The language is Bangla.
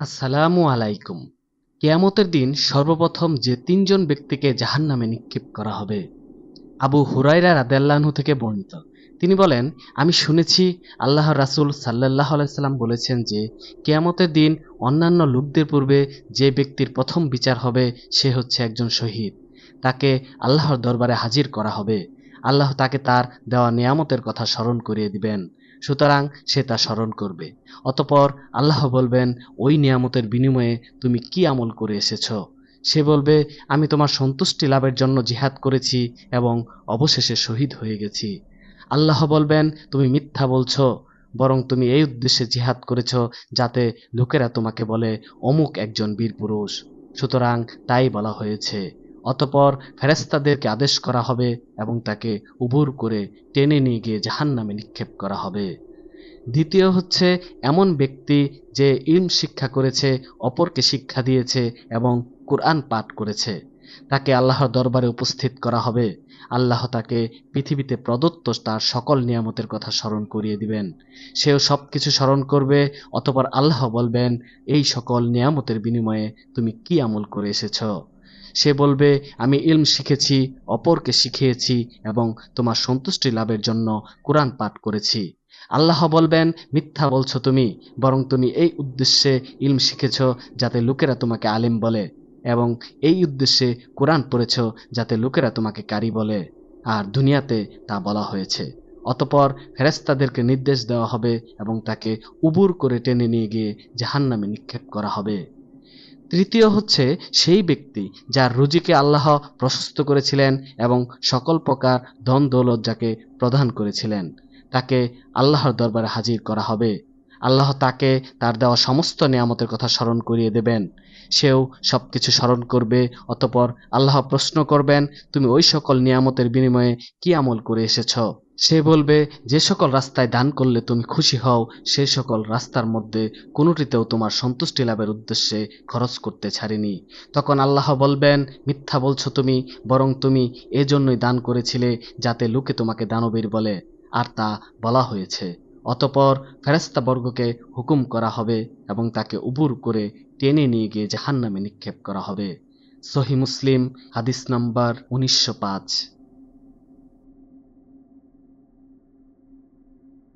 আসসালামু আলাইকুম। কেয়ামতের দিন সর্বপ্রথম যে তিনজন ব্যক্তিকে জাহান্নামে নিক্ষেপ করা হবে, আবু হুরাইরা রাদেল্লাহু থেকে বর্ণিত। তিনি বলেন, আমি শুনেছি আল্লাহ রাসুল সাল্লাহ আলাইসাল্লাম বলেছেন যে, কেয়ামতের দিন অন্যান্য লোকদের পূর্বে যে ব্যক্তির প্রথম বিচার হবে, সে হচ্ছে একজন শহীদ। তাকে আল্লাহর দরবারে হাজির করা হবে। আল্লাহ তাকে তার দেওয়া নিয়ামতের কথা স্মরণ করিয়ে দিবেন। সুতরাং সে তা স্মরণ করবে। অতপর আল্লাহ বলবেন, ওই নিয়ামতের বিনিময়ে তুমি কি আমল করে এসেছ? সে বলবে, আমি তোমার সন্তুষ্টি লাভের জন্য জিহাদ করেছি এবং অবশেষে শহীদ হয়ে গেছি। আল্লাহ বলবেন, তুমি মিথ্যা বলছো, বরং তুমি এই উদ্দেশ্যে জিহাদ করেছ যাতে লোকেরা তোমাকে বলে, অমুক একজন বীর পুরুষ। সুতরাং তাই বলা হয়েছে। অতপর ফেরেস্তাদেরকে আদেশ করা হবে এবং তাকে উবুর করে টেনে নিয়ে গিয়ে জাহান নামে নিক্ষেপ করা হবে। দ্বিতীয় হচ্ছে, এমন ব্যক্তি যে ইলম শিক্ষা করেছে, অপরকে শিক্ষা দিয়েছে এবং কোরআন পাঠ করেছে, তাকে আল্লাহর দরবারে উপস্থিত করা হবে। আল্লাহ তাকে পৃথিবীতে প্রদত্ত তার সকল নিয়ামতের কথা স্মরণ করিয়ে দিবেন। সেও সব কিছু স্মরণ করবে, অতপর আল্লাহ বলবেন, এই সকল নিয়ামতের বিনিময়ে তুমি কি আমল করে এসেছ? সে বলবে, আমি ইলম শিখেছি, অপরকে শিখিয়েছি এবং তোমার সন্তুষ্টি লাভের জন্য কোরআন পাঠ করেছি। আল্লাহ বলবেন, মিথ্যা বলছো তুমি, বরং তুমি এই উদ্দেশ্যে ইলম শিখেছ যাতে লোকেরা তোমাকে আলিম বলে এবং এই উদ্দেশ্যে কোরআন পড়েছ যাতে লোকেরা তোমাকে কারি বলে। আর দুনিয়াতে তা বলা হয়েছে। অতপর ফেরেস্তাদেরকে নির্দেশ দেওয়া হবে এবং তাকে উবুর করে টেনে নিয়ে গিয়ে জাহান্নামে নিক্ষেপ করা হবে। তৃতীয় হচ্ছে সেই ব্যক্তি যার রুজিকে আল্লাহ প্রশস্ত করেছিলেন এবং সকল প্রকার ধন দৌলত যাকে প্রদান করেছিলেন। তাকে আল্লাহর দরবারে হাজির করা হবে। আল্লাহ তাকে তার দেওয়া সমস্ত নিয়ামতের কথা স্মরণ করিয়ে দেবেন। সেও সব কিছু স্মরণ করবে, অতপর আল্লাহ প্রশ্ন করবেন, তুমি ওই সকল নিয়ামতের বিনিময়ে কি আমল করে এসেছ? সে বলবে, যে সকল রাস্তায় দান করলে তুমি খুশি হও, সে সকল রাস্তার মধ্যে কোনোটিতেও তোমার সন্তুষ্টি লাভের উদ্দেশ্যে খরচ করতে ছাড়িনি। তখন আল্লাহ বলবেন, মিথ্যা বলছো তুমি, বরং তুমি এজন্যই দান করেছিলে যাতে লোকে তোমাকে দানবীর বলে। আর তা বলা হয়েছে। অতপর ফেরেস্তাবর্গকে হুকুম করা হবে এবং তাকে উবুর করে টেনে নিয়ে গিয়ে জাহান্নামে নিক্ষেপ করা হবে। সহি মুসলিম, হাদিস নাম্বার উনিশশো